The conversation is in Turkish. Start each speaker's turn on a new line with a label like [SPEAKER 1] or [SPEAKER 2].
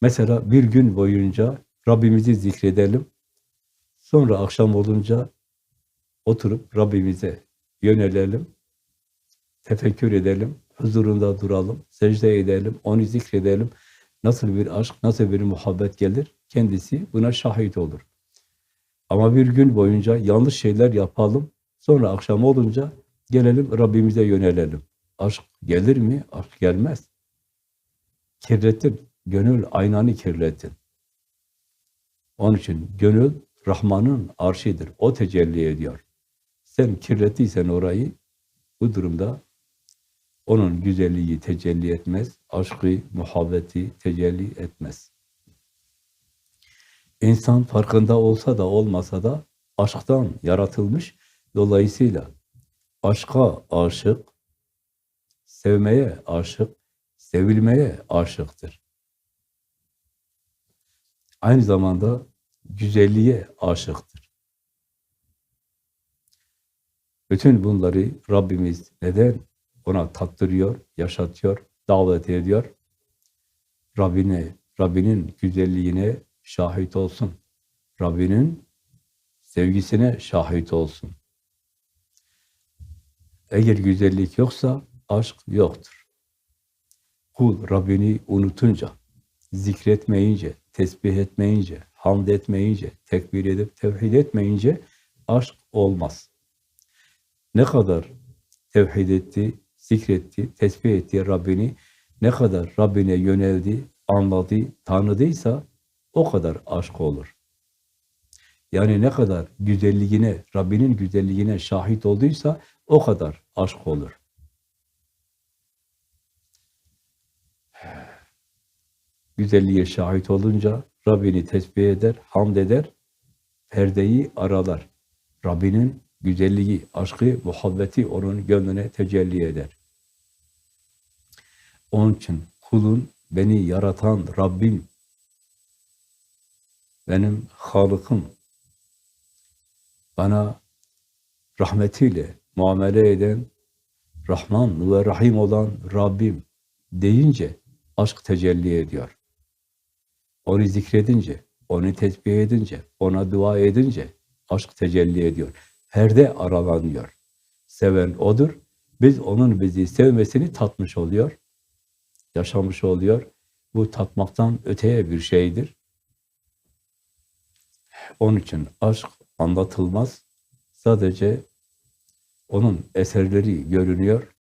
[SPEAKER 1] Mesela bir gün boyunca Rabbimizi zikredelim. Sonra akşam olunca oturup Rabbimize yönelelim. Tefekkür edelim. Huzurunda duralım. Secde edelim. Onu zikredelim. Nasıl bir aşk, nasıl bir muhabbet gelir? Kendisi buna şahit olur. Ama bir gün boyunca yanlış şeyler yapalım. Sonra akşam olunca gelelim Rabbimize yönelelim. Aşk gelir mi? Aşk gelmez. Kirletir. Gönül aynanı kirletin. Onun için gönül Rahman'ın arşidir. O tecelli ediyor. Sen kirlettiysen orayı bu durumda onun güzelliği tecelli etmez. Aşkı, muhabbeti tecelli etmez. İnsan farkında olsa da olmasa da aşktan yaratılmış. Dolayısıyla aşka aşık, sevmeye aşık, sevilmeye aşıktır. Aynı zamanda güzelliğe aşıktır. Bütün bunları Rabbimiz neden ona tattırıyor, yaşatıyor, davet ediyor? Rabbine, Rabbinin güzelliğine şahit olsun. Rabbinin sevgisine şahit olsun. Eğer güzellik yoksa aşk yoktur. Kul Rabbini unutunca, zikretmeyince, tesbih etmeyince, hamd etmeyince, tekbir edip tevhid etmeyince aşk olmaz. Ne kadar tevhid etti, zikretti, tesbih etti Rabbini, ne kadar Rabbine yöneldi, anladı, tanıdıysa o kadar aşk olur. Yani ne kadar güzelliğine, Rabbinin güzelliğine şahit olduysa o kadar aşk olur. Güzelliğe şahit olunca Rabbini tesbih eder, hamd eder, perdeyi aralar. Rabbinin güzelliği, aşkı, muhabbeti onun gönlüne tecelli eder. Onun için kulun beni yaratan Rabbim, benim Halık'ım, bana rahmetiyle muamele eden, Rahman ve Rahim olan Rabbim deyince aşk tecelli ediyor. Onu zikredince, onu tesbih edince, ona dua edince aşk tecelli ediyor. Perde aralanıyor. Seven odur. Biz onun bizi sevmesini tatmış oluyor. Yaşamış oluyor. Bu tatmaktan öteye bir şeydir. Onun için aşk anlatılmaz. Sadece onun eserleri görünüyor.